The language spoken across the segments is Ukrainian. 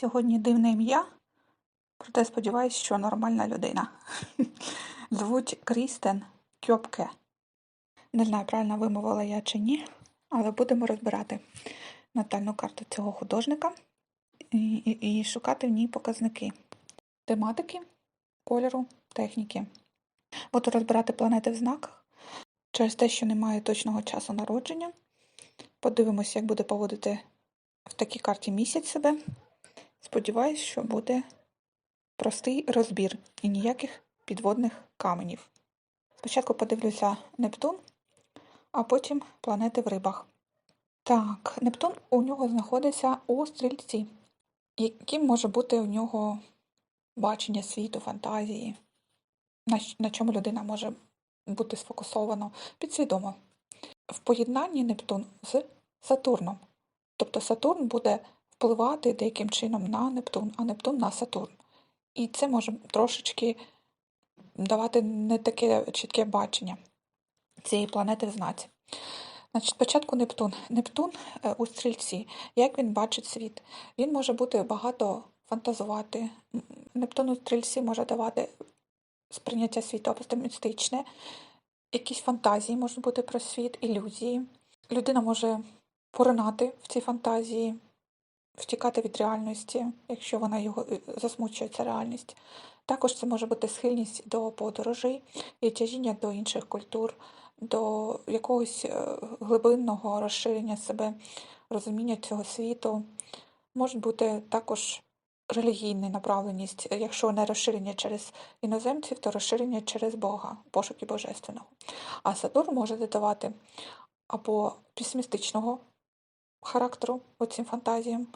Сьогодні дивне ім'я, проте сподіваюся, що нормальна людина. Звуть Крістен Кьопке. Не знаю, правильно вимовила я чи ні, але будемо розбирати натальну карту цього художника і, і, і шукати в ній показники тематики, кольору, техніки. Буду розбирати планети в знаках через те, що немає точного часу народження. Подивимося, як буде поводити в такій карті місяць себе. Сподіваюсь, що буде простий розбір і ніяких підводних каменів. Спочатку подивлюся Нептун, а потім планети в рибах. Так, Нептун у нього знаходиться у стрільці. Яким може бути у нього бачення світу, фантазії, на, чому людина може бути сфокусована підсвідомо. В поєднанні Нептун з Сатурном. Тобто Сатурн буде впливати деяким чином на Нептун, а Нептун на Сатурн. І це може трошечки давати не таке чітке бачення цієї планети в знаці. Значить, спочатку Нептун. Нептун е, у стрільці. Як він бачить світ? Він може бути багато фантазувати. Нептун у стрільці може давати сприйняття світу оптимістичне, якісь фантазії можуть бути про світ, ілюзії. Людина може поринати в ці фантазії, втікати від реальності, якщо вона його е, засмучує ця реальність. Також це може бути схильність до подорожей і тяжіння до інших культур, до якогось е, глибинного розширення себе, розуміння цього світу. Може бути також релігійна направленість, якщо не розширення через іноземців, то розширення через Бога, пошуки божественного. А Сатурн може додавати або песимістичного характеру оцим фантазіям.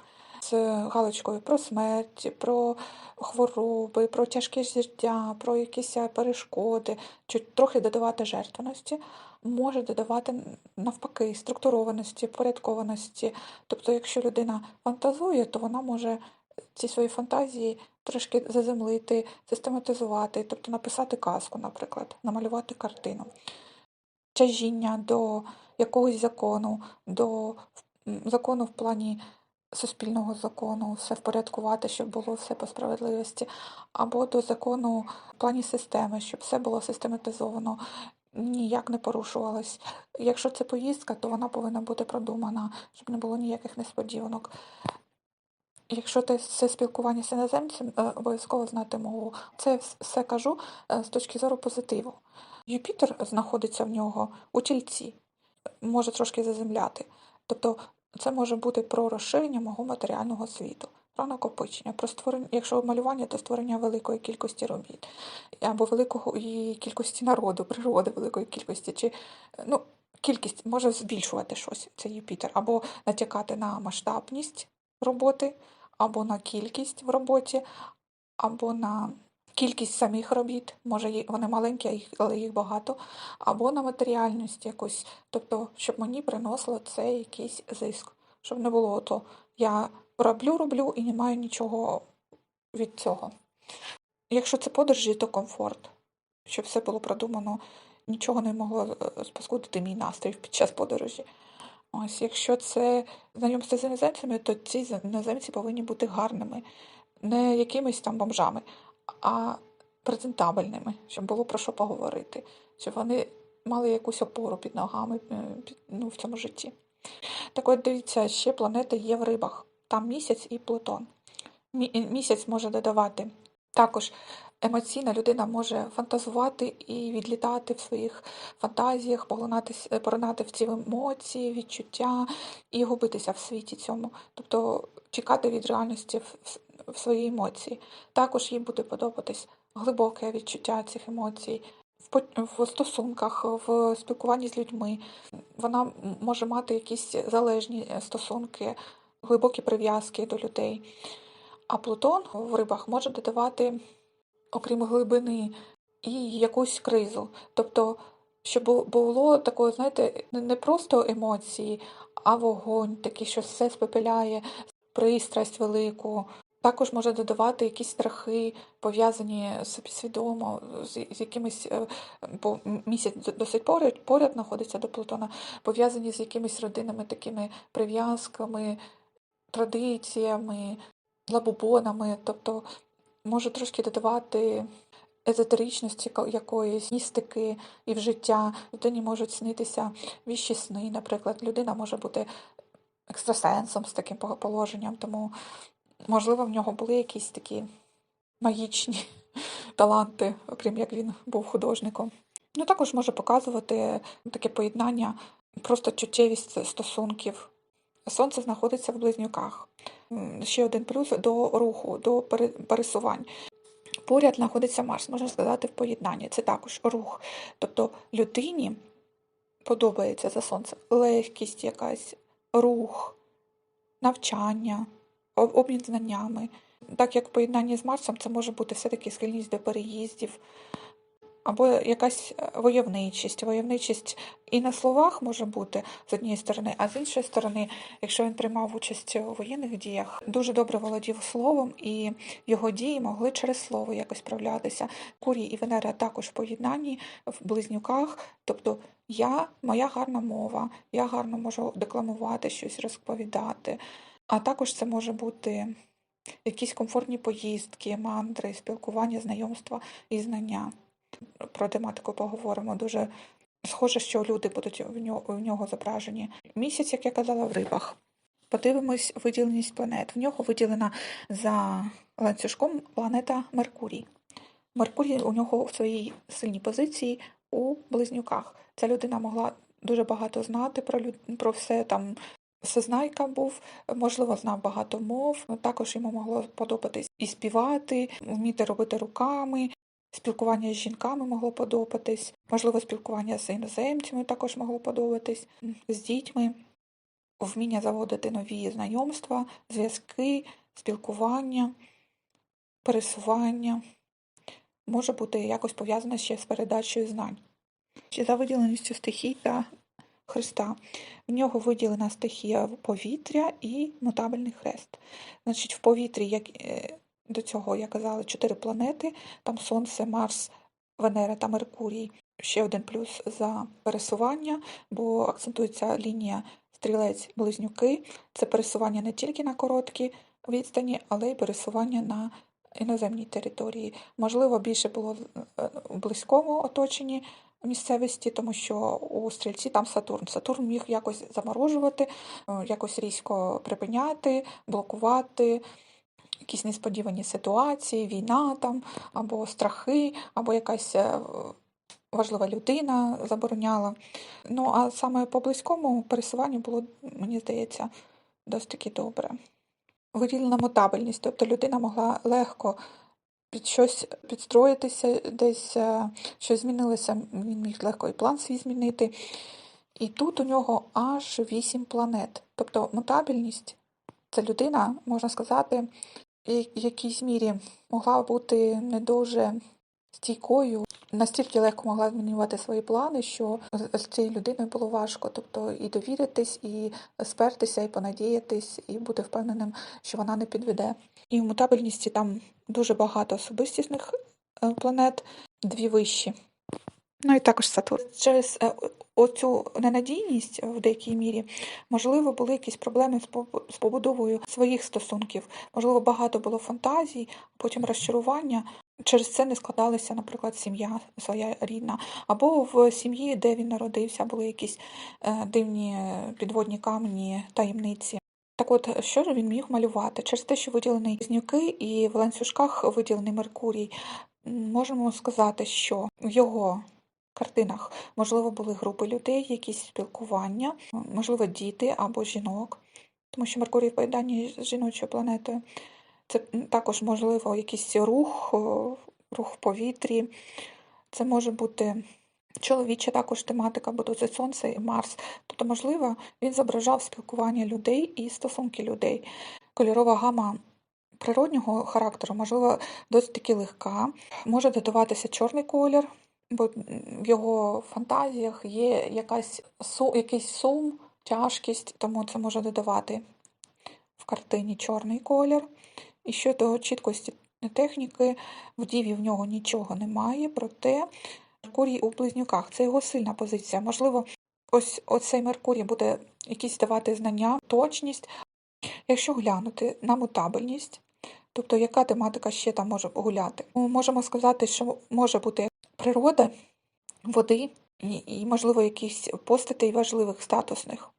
З галочкою про смерть, про хвороби, про тяжке життя, про якісь перешкоди, чи трохи додавати жертвеності, може додавати навпаки структурованості, порядкованості. Тобто, якщо людина фантазує, то вона може ці свої фантазії трошки заземлити, систематизувати, тобто написати казку, наприклад, намалювати картину. Тяжіння до якогось закону, до м, закону в плані суспільного закону, все впорядкувати, щоб було все по справедливості, або до закону в плані системи, щоб все було систематизовано, ніяк не порушувалось. Якщо це поїздка, то вона повинна бути продумана, щоб не було ніяких несподіванок. Якщо це спілкування з іноземцем, е, обов'язково знати мову. Це все кажу е, з точки зору позитиву. Юпітер знаходиться в нього у тільці, може трошки заземляти. Тобто це може бути про розширення мого матеріального світу, про накопичення, про створення, якщо малювання, то створення великої кількості робіт, або великої кількості народу, природи великої кількості, чи ну, кількість може збільшувати щось, це Юпітер, або натякати на масштабність роботи, або на кількість в роботі, або на кількість самих робіт, може вони маленькі, але їх багато, або на матеріальність якусь, тобто, щоб мені приносило це якийсь зиск, щоб не було то я роблю, роблю і не маю нічого від цього. Якщо це подорожі, то комфорт, щоб все було продумано, нічого не могло е, спаскудити мій настрій під час подорожі. Ось, якщо це знайомство з іноземцями, то ці іноземці повинні бути гарними, не якимись там бомжами, а презентабельними, щоб було про що поговорити, щоб вони мали якусь опору під ногами е, ну, в цьому житті. Так от дивіться, ще планети є в рибах. Там місяць і Плутон. Е, Місяць може додавати. Також емоційна людина може фантазувати і відлітати в своїх фантазіях, е, поринати в ці емоції, відчуття і губитися в світі цьому. Тобто чекати від реальності в, свої емоції. Також їй буде подобатись глибоке відчуття цих емоцій. В, стосунках, в спілкуванні з людьми. Вона може мати якісь залежні е, стосунки, глибокі прив'язки до людей. А Плутон в рибах може додавати, окрім глибини, і якусь кризу. Тобто, щоб було такого, знаєте, не просто емоції, а вогонь, такий, що все спепеляє, пристрасть велику. Також може додавати якісь страхи, пов'язані з підсвідомо, з, якимись, е, бо місяць досить поряд, поряд знаходиться до Плутона, пов'язані з якимись родинними такими прив'язками, традиціями, лабубонами, тобто може трошки додавати езотеричності якоїсь, містики і в життя. Людині можуть снитися віщі сни, наприклад. Людина може бути екстрасенсом з таким положенням, тому, можливо, в нього були якісь такі магічні таланти, окрім як він був художником. Ну, також може показувати таке поєднання, просто чуттєвість стосунків. Сонце знаходиться в близнюках. Ще один плюс до руху, до пересувань. Поряд знаходиться Марс, можна сказати, в поєднанні. Це також рух. Тобто людині подобається за сонцем легкість якась, рух, навчання, обмін знаннями. Так як в поєднанні з Марсом це може бути все-таки схильність до переїздів, або якась е, войовничість. Войовничість і на словах може бути з однієї сторони, а з іншої сторони, якщо він приймав участь у воєнних діях, дуже добре володів словом, і його дії могли через слово якось проявлятися. Курій і Венера також в поєднанні в близнюках, тобто я, моя гарна мова, я гарно можу декламувати щось, розповідати. А також це може бути якісь комфортні поїздки, мандри, спілкування, знайомства і знання. Про тематику поговоримо. Дуже схоже, що люди будуть в нього, зображені. Місяць, як я казала, в рибах. Подивимось виділеність планет. В нього виділена за ланцюжком планета Меркурій. Меркурій у нього в своїй сильній позиції у близнюках. Ця людина могла дуже багато знати про, люд... про все там. Всезнайка був, можливо, знав багато мов. Також йому могло подобатись і співати, вміти робити руками. Спілкування з жінками могло подобатись, можливо, спілкування з іноземцями також могло подобатись, з дітьми, вміння заводити нові знайомства, зв'язки, спілкування, пересування може бути якось пов'язане ще з передачею знань. Чи за виділеністю стихій та Христа. В нього виділена стихія повітря і мутабельний хрест. Значить, в повітрі, як е, до цього я казала, чотири планети: там Сонце, Марс, Венера та Меркурій. Ще один плюс за пересування, бо акцентується лінія стрілець-близнюки. Це пересування не тільки на короткі відстані, але й пересування на іноземній території. Можливо, більше було е, в близькому оточенні місцевості, тому що у стрільці там Сатурн. Сатурн міг якось заморожувати, е, якось різко припиняти, блокувати. Якісь несподівані ситуації, війна там, або страхи, або якась е, важлива людина забороняла. Ну, а саме по близькому пересуванню було, мені здається, досить таки добре. Виділена мутабельність, тобто людина могла легко під щось підстроїтися, десь е, щось змінилося, він міг легко і план свій змінити. І тут у нього аж вісім планет. Тобто мутабельність це людина, можна сказати, в якійсь мірі могла бути не дуже стійкою, настільки легко могла змінювати свої плани, що з цією людиною було важко. Тобто і довіритись, і спертися, і понадіятись, і бути впевненим, що вона не підведе. І в мутабельності там дуже багато особистісних е, планет, дві вищі. Ну і також Сатурн. Через е, оцю ненадійність в деякій мірі, можливо, були якісь проблеми з побу- з побудовою своїх стосунків. Можливо, багато було фантазій, потім розчарування. Через це не складалася, наприклад, сім'я своя рідна. Або в сім'ї, де він народився, були якісь е, дивні е, підводні камені, таємниці. Так от, що ж він міг малювати? Через те, що виділений близнюки і в ланцюжках виділений Меркурій, можемо сказати, що в його картинах, можливо, були групи людей, якісь спілкування, можливо, діти або жінок, тому що Меркурій в поєднанні з жіночою планетою. Це також, можливо, якийсь рух, рух в повітрі. Це може бути чоловіча також тематика, бо це Сонце і Марс. Тобто, можливо, він зображав спілкування людей і стосунки людей. Кольорова гама природнього характеру, можливо, досить таки легка. Може додаватися чорний колір, бо в його фантазіях є якась, якийсь сум, тяжкість, тому це може додавати в картині чорний колір. І щодо чіткості техніки, в діві в нього нічого немає, проте Меркурій у близнюках це його сильна позиція. Можливо, ось оцей Меркурій буде якісь давати знання, точність. Якщо глянути на мутабельність, Тобто, яка тематика ще там може гуляти? Ну, можемо сказати, що може бути природа, води, і можливо, якісь постатей важливих статусних,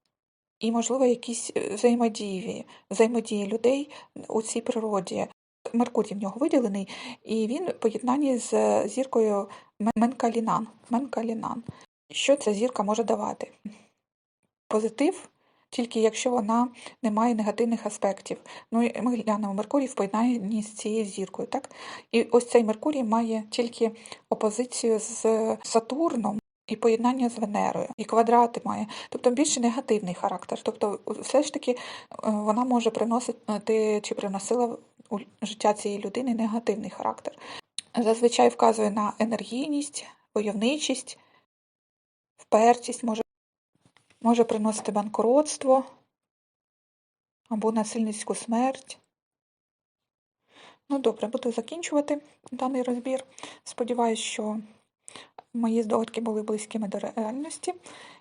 і, можливо, якісь е, взаємодії, взаємодії людей у цій природі. Меркурій в нього виділений, і він в поєднанні з зіркою Менкалінан. Менкалінан. Що ця зірка може давати? Позитив, тільки якщо вона не має негативних аспектів. Ну, ми глянемо Меркурій в поєднанні з цією зіркою, так? І ось цей Меркурій має тільки опозицію з Сатурном і поєднання з Венерою, і квадрати має, тобто більше негативний характер. Тобто, все ж таки, е, вона може приносити чи приносила у життя цієї людини негативний характер. Зазвичай вказує на енергійність, войовничість, впертість, може, може приносити банкротство або насильницьку смерть. Ну, добре, буду закінчувати даний розбір. Сподіваюсь, що мої здогадки були близькими до реальності.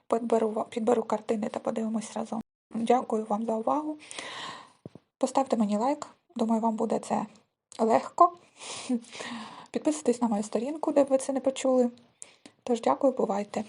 Підберу, підберу картини та подивимось разом. Дякую вам за увагу. Поставте мені лайк. Думаю, вам буде це легко. Підписуйтесь на мою сторінку, де б ви це не почули. Тож дякую, бувайте.